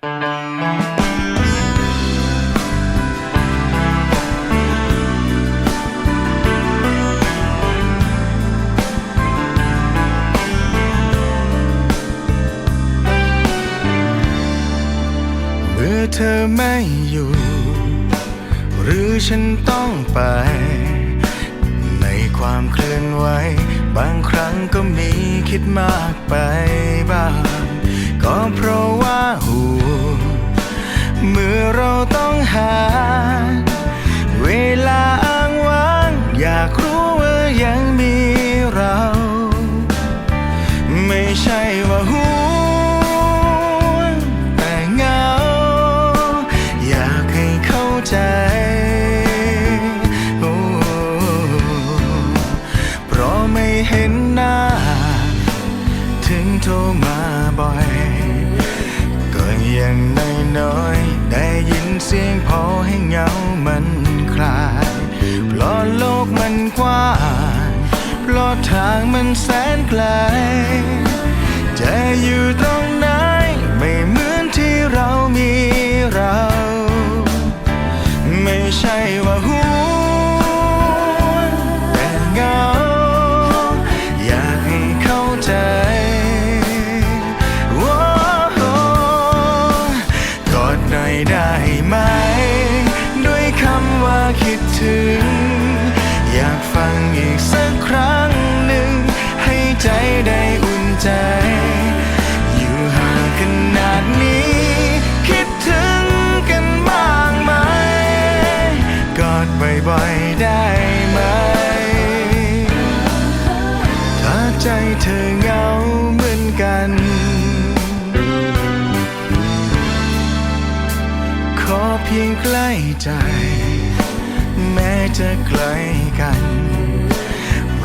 เมื่อเธอไม่อยู่ หรือฉันต้องไป ในความเคลื่อนไหว บางครั้งก็มีคิดมากไปบ้าง ต้ เพราะโลกมันกว้างเพราะทางมันแสนไกลจะอยู่ ดบ่อยๆได้ไหม ถ้าใจเธอเหงาเหมือนกัน ขอเพียงใกล้ใจ แม้จะไกลกัน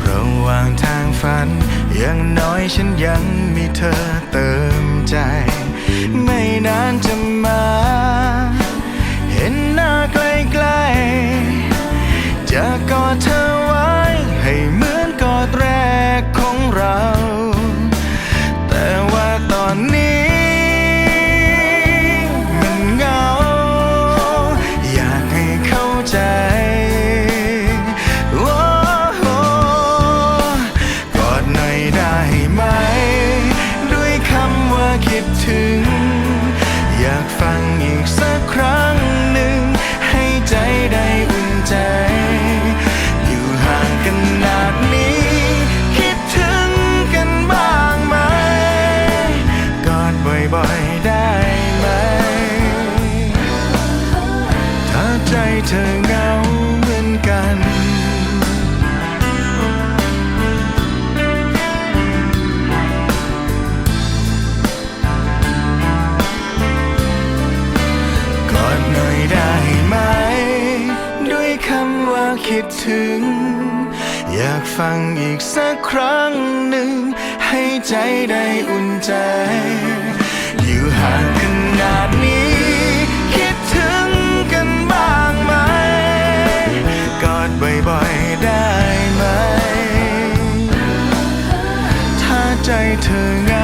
ระหว่างทางฝัน อย่างน้อยฉันยังมีเธอเติมใจ ไม่นานจะมา เธอเหงาเหมือนกัน กอดหน่อยได้ไหม ด้วยคำว่าคิดถึง อยากฟังอีกสักครั้งหนึ่ง ให้ใจได้อุ่นใจ อยู่ห่าง ใจเธอเหงา